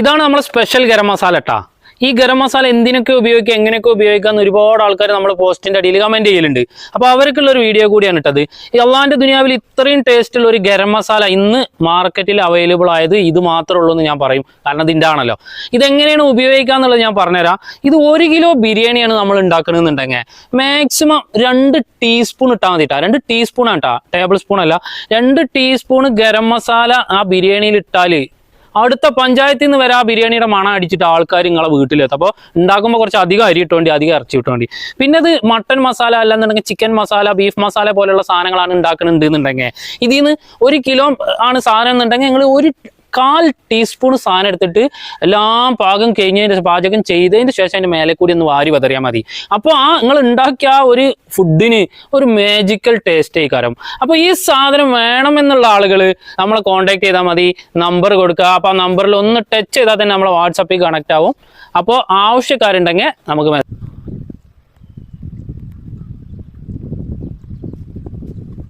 ഇതാണ് നമ്മൾ സ്പെഷ്യൽ ഗരം മസാല ട്ടാ. ഈ ഗരം മസാല എന്തിനൊക്കെ ഉപയോഗിക്കാം എങ്ങനെയൊക്കെ ഉപയോഗിക്കാന്ന് ഒരുപാട് ആൾക്കാർ നമ്മുടെ പോസ്റ്റിന്റെ അടിയിൽ കമന്റ് ചെയ്യലുണ്ട്. അപ്പൊ അവർക്കുള്ള ഒരു വീഡിയോ കൂടിയാണ് ഇട്ടത് അള്ളാന്റെ ദുനിയാവിൽ ഇത്രയും ടേസ്റ്റുള്ള ഒരു ഗരം മസാല ഇന്ന് മാർക്കറ്റിൽ അവൈലബിൾ ആയത് ഇത് മാത്രമേ ഉള്ളൂ എന്ന് ഞാൻ പറയും. കാരണം ഇതിന്റെ ആണല്ലോ ഇതെങ്ങനെയാണ് ഉപയോഗിക്കുക എന്നുള്ളത് ഞാൻ പറഞ്ഞുതരാം. ഇത് ഒരു കിലോ ബിരിയാണിയാണ് നമ്മൾ ഉണ്ടാക്കണമെന്നുണ്ടെങ്കിൽ മാക്സിമം രണ്ട് ടീസ്പൂൺ ഇട്ടാൽ മതി ട്ടാ. രണ്ട് ടീസ്പൂൺ ആണ് കേട്ടോ ടേബിൾ സ്പൂൺ അല്ല. രണ്ട് ടീസ്പൂൺ ഗരം മസാല ആ ബിരിയാണിയിൽ ഇട്ടാൽ അടുത്ത പഞ്ചായത്തിൽ നിന്ന് വരെ ആ ബിരിയാണിയുടെ മണം അടിച്ചിട്ട് ആൾക്കാർ നിങ്ങളെ വീട്ടിലെത്തും. അപ്പോൾ ഉണ്ടാക്കുമ്പോൾ കുറച്ച് അധികം അരി ഇട്ടുകൊണ്ട് അധികം ഇറച്ചി ഇട്ടുകൊണ്ട് പിന്നെ അത് മട്ടൺ മസാല അല്ലെന്നുണ്ടെങ്കിൽ ചിക്കൻ മസാല ബീഫ് മസാല പോലെയുള്ള സാധനങ്ങളാണ് ഉണ്ടാക്കുന്നുണ്ട് എന്നുണ്ടെങ്കിൽ ഇതിൽ നിന്ന് ഒരു കിലോ ആണ് സാധനം എന്നുണ്ടെങ്കിൽ നിങ്ങൾ ഒരു കാൽ ടീസ്പൂൺ സാധനം എടുത്തിട്ട് എല്ലാം പാകം കഴിഞ്ഞതിന് പാചകം ചെയ്തതിന് ശേഷം അതിന്റെ മേലെ കൂടി ഒന്ന് വാരി വതറിയാൽ മതി. അപ്പോൾ ആ നിങ്ങൾ ഉണ്ടാക്കിയ ആ ഒരു ഫുഡിന് ഒരു മാജിക്കൽ ടേസ്റ്റ് ആയിക്കാരം. അപ്പോൾ ഈ സാധനം വേണമെന്നുള്ള ആളുകൾ നമ്മളെ കോൺടാക്ട് ചെയ്താൽ മതി. നമ്പർ കൊടുക്കുക. അപ്പോൾ ആ നമ്പറിൽ ഒന്ന് ടച്ച് ചെയ്താൽ തന്നെ നമ്മളെ വാട്സപ്പിൽ കണക്ട് ആവും. അപ്പോൾ ആവശ്യക്കാരുണ്ടെങ്കിൽ നമുക്ക്